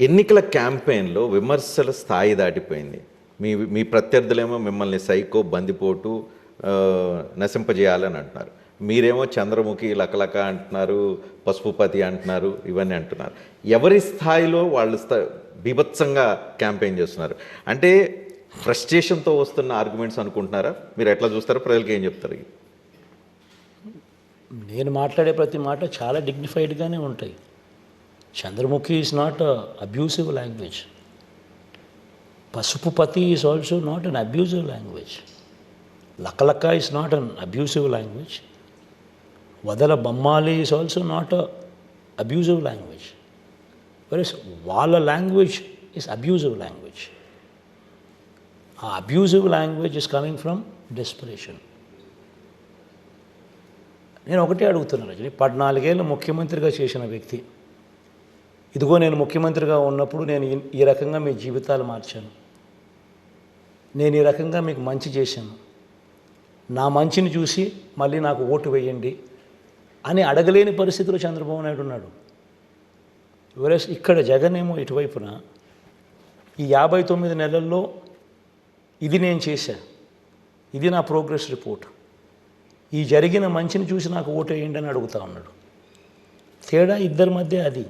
ఎన్నికల క్యాంపెయిన్లో విమర్శల స్థాయి దాటిపోయింది. మీ మీ ప్రత్యర్థులేమో మిమ్మల్ని సైకో బందిపోటు నశింపజేయాలని అంటున్నారు. మీరేమో చంద్రముఖి లకలక అంటున్నారు పసుపుపతి అంటున్నారు ఇవన్నీ అంటున్నారు. ఎవరి స్థాయిలో వాళ్ళు స్థా బీభత్సంగా క్యాంపెయిన్ చేస్తున్నారు? అంటే ఫ్రస్ట్రేషన్తో వస్తున్న ఆర్గ్యుమెంట్స్ అనుకుంటున్నారా? మీరు ఎట్లా చూస్తారో ప్రజలకి ఏం చెప్తారు? నేను మాట్లాడే ప్రతి మాట చాలా డిగ్నిఫైడ్గానే ఉంటాయి. Chandramukhi is not abusive language Pasupathi is also not an abusive language లకలక్క is not an abusive language వదల బొమ్మాలి is also not uh abusive language versus వాళ్ళ లాంగ్వేజ్ ఈజ్ అబ్యూసివ్ లాంగ్వేజ్ ఆ abusive language is coming from desperation నేను ఒకటే అడుగుతున్నాను రజని పద్నాలుగేళ్ళు ముఖ్యమంత్రిగా చేసిన వ్యక్తి. ఇదిగో నేను ముఖ్యమంత్రిగా ఉన్నప్పుడు నేను ఈ- రకంగా మీ జీవితాలు మార్చాను. నేను ఈ రకంగా మీకు మంచి చేశాను. నా మంచిని చూసి మళ్ళీ నాకు ఓటు వేయండి అని అడగలేని పరిస్థితిలో చంద్రబాబు నాయుడు ఉన్నాడు. ఎవరెస్ ఇక్కడ జగన్ ఏమో ఇటువైపున ఈ యాభై తొమ్మిది నెలల్లో ఇది నేను చేశా. ఇది నా ప్రోగ్రెస్ రిపోర్ట్. ఈ జరిగిన మంచిని చూసి నాకు ఓటు వేయండి అని అడుగుతా ఉన్నాడు. తేడా ఇద్దరి మధ్య అది.